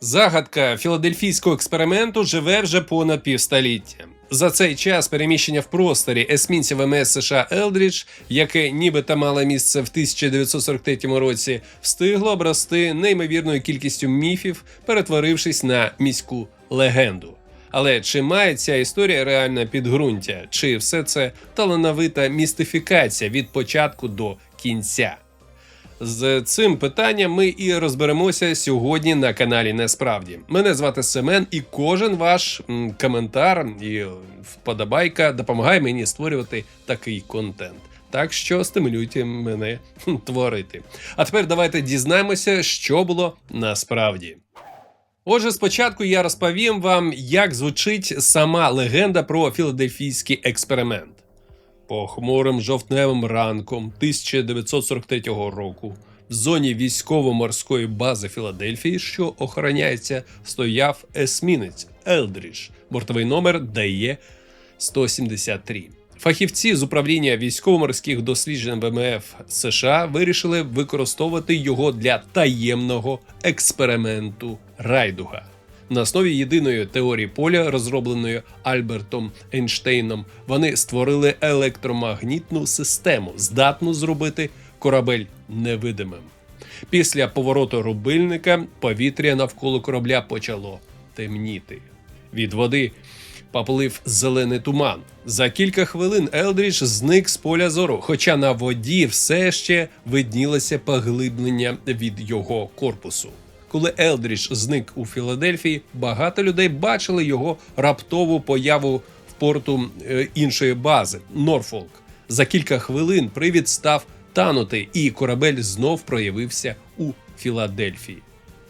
Загадка філадельфійського експерименту живе вже понад півстоліття. За цей час переміщення в просторі есмінців ВМС США Елдрідж, яке нібито мало місце в 1943 році, встигло обрости неймовірною кількістю міфів, перетворившись на міську легенду. Але чи має ця історія реальне підґрунтя, чи все це талановита містифікація від початку до кінця? З цим питанням ми і розберемося сьогодні на каналі Несправді. Мене звати Семен, і кожен ваш коментар і вподобайка допомагає мені створювати такий контент. Так що стимулюйте мене творити. А тепер давайте дізнаємося, що було насправді. Отже, спочатку я розповім вам, як звучить сама легенда про філадельфійський експеримент. Похмурим жовтневим ранком 1943 року в зоні військово-морської бази Філадельфії, що охороняється, стояв есмінець Елдрідж, бортовий номер ДЕ 173. Фахівці з управління військово-морських досліджень ВМФ США вирішили використовувати його для таємного експерименту Райдуга. На основі єдиної теорії поля, розробленої Альбертом Ейнштейном, вони створили електромагнітну систему, здатну зробити корабель невидимим. Після повороту рубильника повітря навколо корабля почало темніти. Від води поплив зелений туман. За кілька хвилин Елдрідж зник з поля зору, хоча на воді все ще виднілося поглиблення від його корпусу. Коли Елдрідж зник у Філадельфії, багато людей бачили його раптову появу в порту е, іншої бази Норфолк. За кілька хвилин привід став танути, і корабель знов проявився у Філадельфії.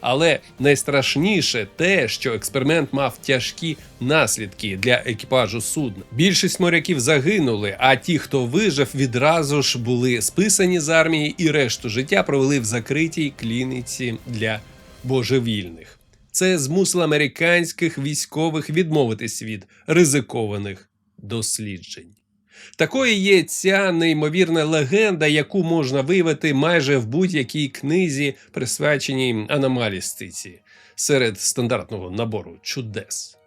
Але найстрашніше те, що експеримент мав тяжкі наслідки для екіпажу судна. Більшість моряків загинули, а ті, хто вижив, відразу ж були списані з армії і решту життя провели в закритій клініці для божевільних. Це змусило американських військових відмовитись від ризикованих досліджень. Такою є ця неймовірна легенда, яку можна виявити майже в будь-якій книзі, присвяченій аномалістиці, серед стандартного набору чудес.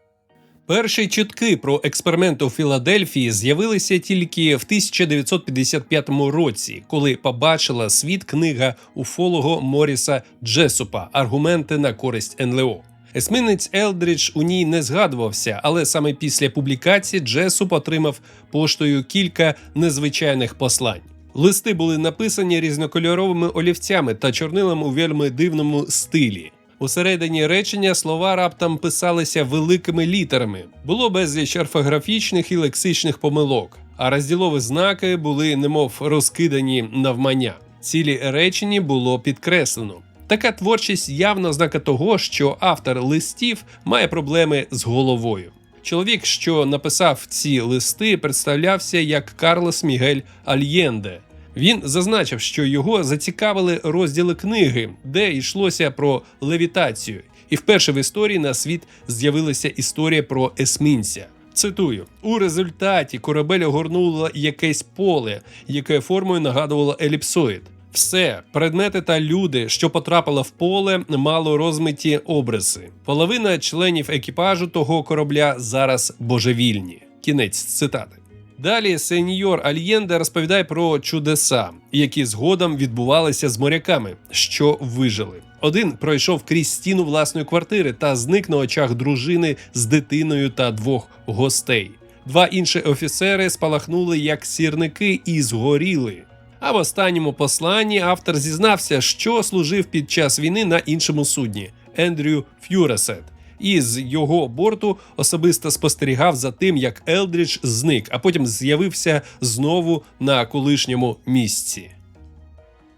Перші чутки про експеримент у Філадельфії з'явилися тільки в 1955 році, коли побачила світ книга уфолого Моріса Джесупа Аргументи на користь НЛО. Есмінець Елдрідж у ній не згадувався, але саме після публікації Джесуп отримав поштою кілька незвичайних послань. Листи були написані різнокольоровими олівцями та чорнилом у вельми дивному стилі. Усередині речення слова раптом писалися великими літерами. Було безліч орфографічних і лексичних помилок, а розділові знаки були немов розкидані навмання. Цілі речені було підкреслено. Така творчість явно ознака того, що автор листів має проблеми з головою. Чоловік, що написав ці листи, представлявся як Карлос Мігель Альєнде. Він зазначив, що його зацікавили розділи книги, де йшлося про левітацію, і вперше в історії на світ з'явилася історія про есмінця. Цитую: у результаті корабель огорнуло якесь поле, яке формою нагадувало еліпсоїд. Все, предмети та люди, що потрапили в поле, мало розмиті обриси. Половина членів екіпажу того корабля зараз божевільні. Кінець цитати. Далі сеньор Альєнде розповідає про чудеса, які згодом відбувалися з моряками, що вижили. Один пройшов крізь стіну власної квартири та зник на очах дружини з дитиною та двох гостей. Два інші офіцери спалахнули як сірники і згоріли. А в останньому посланні автор зізнався, що служив під час війни на іншому судні Ендрю Ф'юресет. І з його борту особисто спостерігав за тим, як Елдрідж зник, а потім з'явився знову на колишньому місці.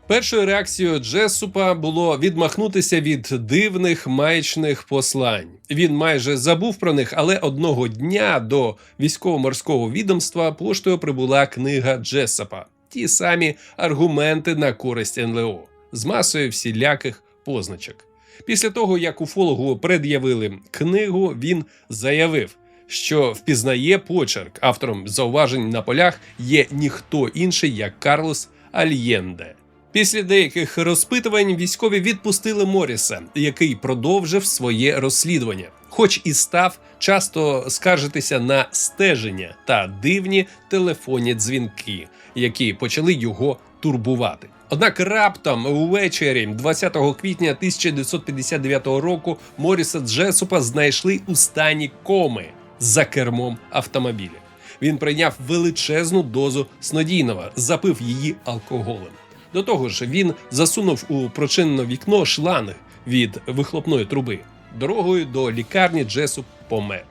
Першою реакцією Джесупа було відмахнутися від дивних маячних послань. Він майже забув про них, але одного дня до військово-морського відомства поштою прибула книга Джесупа. Ті самі аргументи на користь НЛО з масою всіляких позначок. Після того, як уфологу пред'явили книгу, він заявив, що впізнає почерк автором зауважень на полях є ніхто інший, як Карлос Альєнде. Після деяких розпитувань військові відпустили Моріса, який продовжив своє розслідування, хоч і став часто скаржитися на стеження та дивні телефонні дзвінки, які почали його турбувати. Однак раптом увечері, 20 квітня 1959 року, Моріса Джесупа знайшли у стані коми за кермом автомобіля. Він прийняв величезну дозу снодійного, запив її алкоголем. До того ж, він засунув у прочинене вікно шланг від вихлопної труби. Дорогою до лікарні Джесуп помер.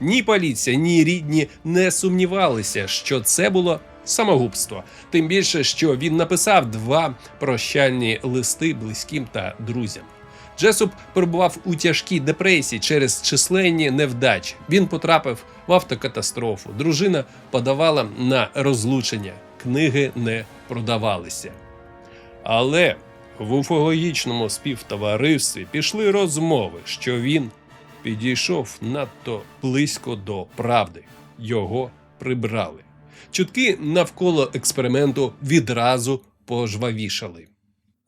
Ні поліція, ні рідні не сумнівалися, що це було самогубство. Тим більше, що він написав два прощальні листи близьким та друзям. Джесуп перебував у тяжкій депресії через численні невдачі. Він потрапив в автокатастрофу. Дружина подавала на розлучення, книги не продавалися. Але в уфологічному співтоваристві пішли розмови, що він підійшов надто близько до правди. Його прибрали. Чутки навколо експерименту відразу пожвавішали.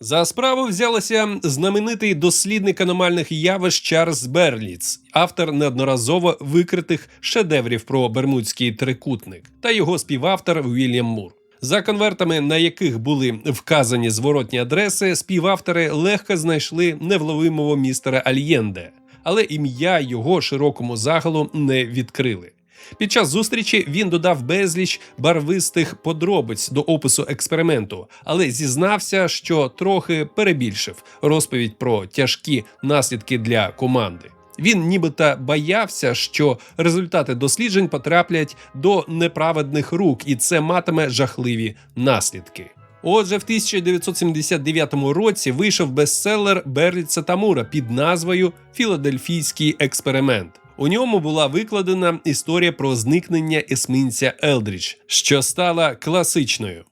За справу взялася знаменитий дослідник аномальних явищ Чарльз Берліц, автор неодноразово викритих шедеврів про Бермудський трикутник, та його співавтор Вільям Мур. За конвертами, на яких були вказані зворотні адреси, співавтори легко знайшли невловимого містера Альєнде, але ім'я його широкому загалу не відкрили. Під час зустрічі він додав безліч барвистих подробиць до опису експерименту, але зізнався, що трохи перебільшив розповідь про тяжкі наслідки для команди. Він нібито боявся, що результати досліджень потраплять до неправедних рук, і це матиме жахливі наслідки. Отже, в 1979 році вийшов бестселер Берліца Тамура під назвою Філадельфійський експеримент. У ньому була викладена історія про зникнення есминця Елдріч, що стала класичною.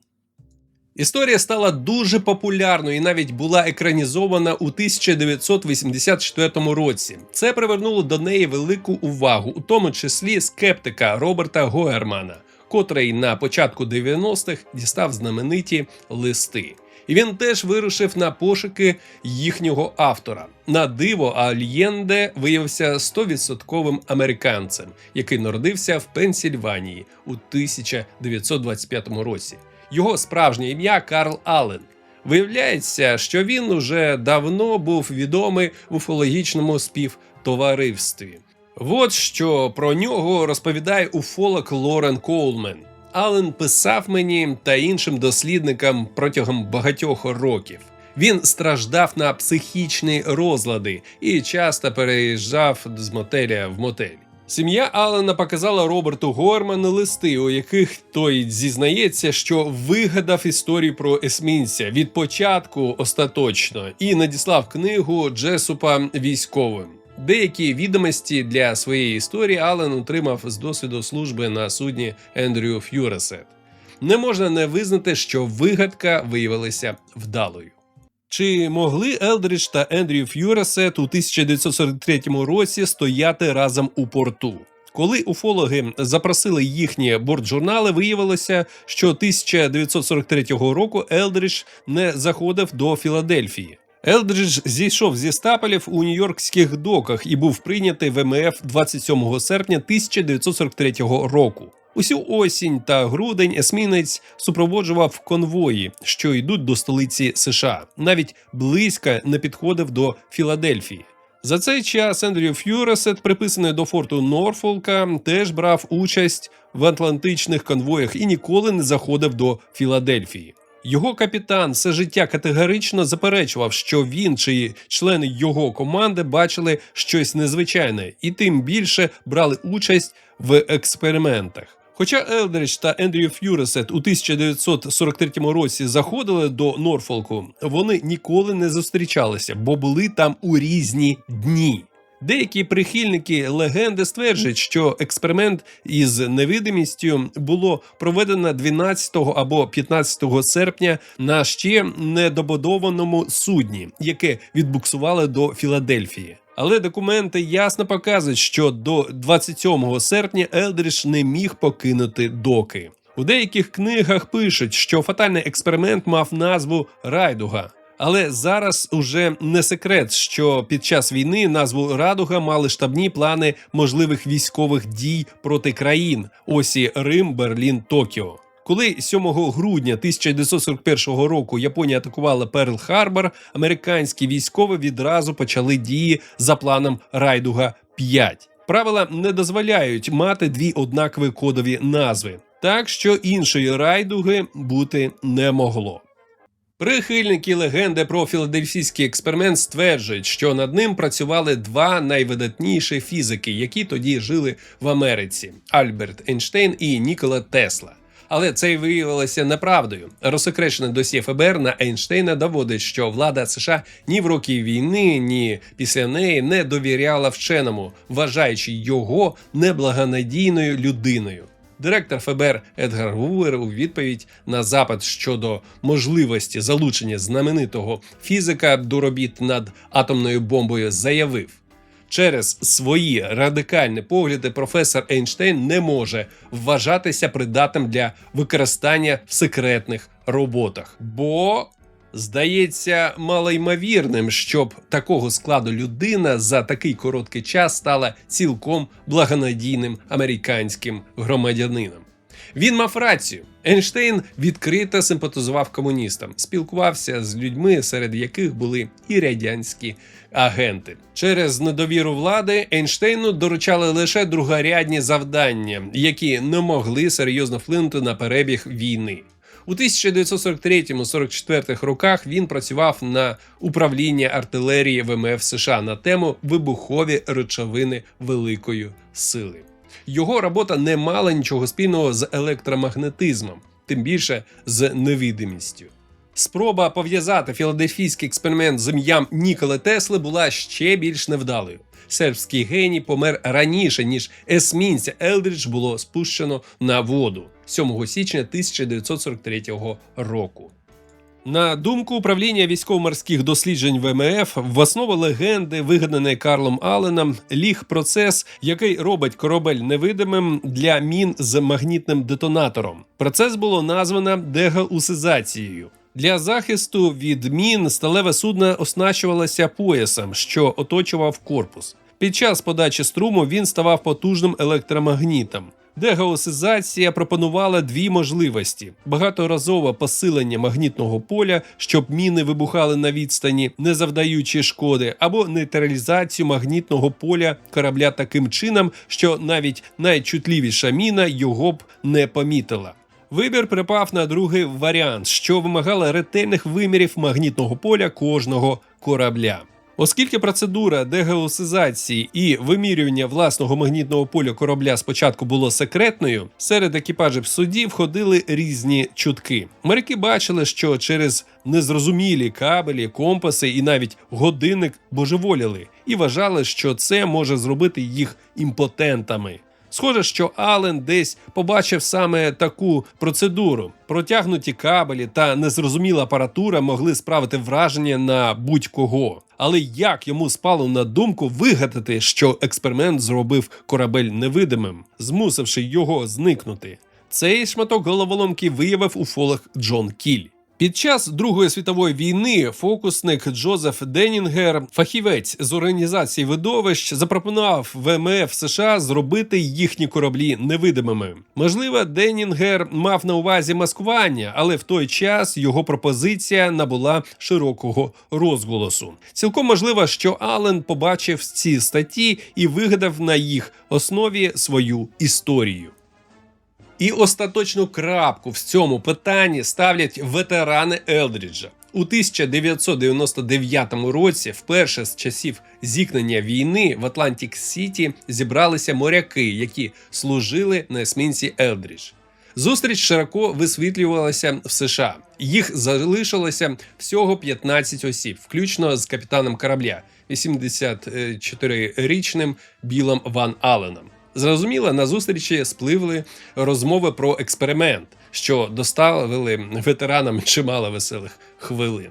Історія стала дуже популярною і навіть була екранізована у 1984 році. Це привернуло до неї велику увагу, у тому числі скептика Роберта Гоермана, котрий на початку 90-х дістав знамениті листи. І він теж вирушив на пошуки їхнього автора. На диво, Альєнде виявився 100% американцем, який народився в Пенсільванії у 1925 році. Його справжнє ім'я Карл Аллен. Виявляється, що він уже давно був відомий в уфологічному співтоваристві. От що про нього розповідає уфолог Лорен Коулмен. Аллен писав мені та іншим дослідникам протягом багатьох років. Він страждав на психічні розлади і часто переїжджав з мотеля в мотель. Сім'я Аллена показала Роберту Горману листи, у яких той зізнається, що вигадав історію про есмінця від початку остаточно і надіслав книгу Джесупа військовим. Деякі відомості для своєї історії Аллен отримав з досвіду служби на судні Ендрю Ф'юресет. Не можна не визнати, що вигадка виявилася вдалою. Чи могли Елдридж та Ендрю Ф'юресет у 1943 році стояти разом у порту? Коли уфологи запросили їхні бортжурнали, виявилося, що 1943 року Елдридж не заходив до Філадельфії. Елдридж зійшов зі стапелів у нью-йоркських доках і був прийнятий в МФ 27 серпня 1943 року. Усю осінь та грудень есмінець супроводжував конвої, що йдуть до столиці США, навіть близько не підходив до Філадельфії. За цей час Ендрю Ф'юресет, приписаний до форту Норфолка, теж брав участь в атлантичних конвоях і ніколи не заходив до Філадельфії. Його капітан все життя категорично заперечував, що він чи члени його команди бачили щось незвичайне, і тим більше брали участь в експериментах. Хоча Елдридж та Ендрю Ф'юресет у 1943 році заходили до Норфолку, вони ніколи не зустрічалися, бо були там у різні дні. Деякі прихильники легенди стверджують, що експеримент із невидимістю було проведено 12 або 15 серпня на ще недобудованому судні, яке відбуксували до Філадельфії. Але документи ясно показують, що до 27 серпня Елдріш не міг покинути доки. У деяких книгах пишуть, що фатальний експеримент мав назву Райдуга. Але зараз уже не секрет, що під час війни назву Радуга мали штабні плани можливих військових дій проти країн осі Рим, Берлін, Токіо. Коли 7 грудня 1941 року Японія атакувала Перл-Харбор, американські військові відразу почали дії за планом Райдуга 5. Правила не дозволяють мати дві однакові кодові назви, так що іншої райдуги бути не могло. Прихильники легенди про філадельфійський експеримент стверджують, що над ним працювали два найвидатніші фізики, які тоді жили в Америці: Альберт Ейнштейн і Нікола Тесла. Але це й виявилося неправдою. Розсекречене досьє ФБР на Ейнштейна доводить, що влада США ні в роки війни, ні після неї не довіряла вченому, вважаючи його неблагонадійною людиною. Директор ФБР Едгар Гувер у відповідь на запит щодо можливості залучення знаменитого фізика до робіт над атомною бомбою заявив. Через свої радикальні погляди професор Ейнштейн не може вважатися придатним для використання в секретних роботах, бо здається малоймовірним, щоб такого складу людина за такий короткий час стала цілком благонадійним американським громадянином. Він мав рацію. Ейнштейн відкрито симпатизував комуністам, спілкувався з людьми, серед яких були і радянські агенти. Через недовіру влади Ейнштейну доручали лише другорядні завдання, які не могли серйозно вплинути на перебіг війни. У 1943-44 роках він працював на управління артилерії ВМФ США на тему вибухові речовини великої сили. Його робота не мала нічого спільного з електромагнетизмом, тим більше з невидимістю. Спроба пов'язати філадельфійський експеримент з ім'ям Ніколи Тесли була ще більш невдалою. Сербський геній помер раніше, ніж есмінця Елдрідж було спущено на воду 7 січня 1943 року. На думку управління військово-морських досліджень ВМФ, в основу легенди, вигаданої Карлом Алленом, ліг процес, який робить корабель невидимим для мін з магнітним детонатором. Процес було названо дегаусизацією. Для захисту від мін сталеве судно оснащувалося поясом, що оточував корпус. Під час подачі струму він ставав потужним електромагнітом. Дегаусизація пропонувала дві можливості: багаторазове посилення магнітного поля, щоб міни вибухали на відстані, не завдаючи шкоди, або нейтралізацію магнітного поля корабля таким чином, що навіть найчутливіша міна його б не помітила. Вибір припав на другий варіант, що вимагала ретельних вимірів магнітного поля кожного корабля. Оскільки процедура дегеосизації і вимірювання власного магнітного поля корабля спочатку було секретною, серед екіпажів судді входили різні чутки. Моряки бачили, що через незрозумілі кабелі, компаси і навіть годинник божеволіли, і вважали, що це може зробити їх імпотентами. Схоже, що Ален десь побачив саме таку процедуру. Протягнуті кабелі та незрозуміла апаратура могли справити враження на будь-кого. Але як йому спало на думку вигадати, що експеримент зробив корабель невидимим, змусивши його зникнути? Цей шматок головоломки виявив уфолог Джон Кіль. Під час Другої світової війни фокусник Джозеф Денінгер, фахівець з організації видовищ, запропонував ВМФ США зробити їхні кораблі невидимими. Можливо, Денінгер мав на увазі маскування, але в той час його пропозиція набула широкого розголосу. Цілком можливо, що Аллен побачив ці статті і вигадав на їх основі свою історію. І остаточну крапку в цьому питанні ставлять ветерани Елдріджа. У 1999 році, вперше з часів зіткнення війни в Атлантик Сіті зібралися моряки, які служили на есмінці Елдрідж. Зустріч широко висвітлювалася в США. Їх залишилося всього 15 осіб, включно з капітаном корабля, 84-річним Білом Ван Алленом. Зрозуміло, на зустрічі спливли розмови про експеримент, що доставили ветеранам чимало веселих хвилин.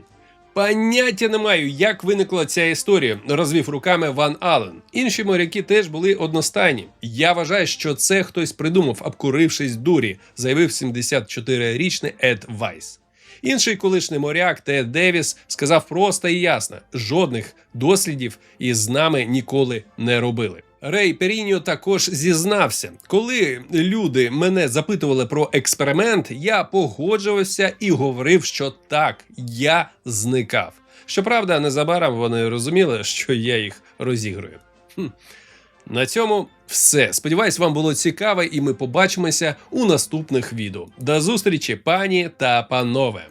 Поняття не маю, як виникла ця історія, розвів руками Ван Ален. Інші моряки теж були одностайні. Я вважаю, що це хтось придумав, обкурившись дурі, заявив 74-річний Ед Вайс. Інший колишній моряк Тед Девіс сказав просто і ясно: жодних дослідів із нами ніколи не робили. Рей Періньо також зізнався, коли люди мене запитували про експеримент, я погоджувався і говорив, що так, я зникав. Щоправда, незабаром вони розуміли, що я їх розігрую. Хм. На цьому все. Сподіваюсь, вам було цікаво, і ми побачимося у наступних відео. До зустрічі, пані та панове!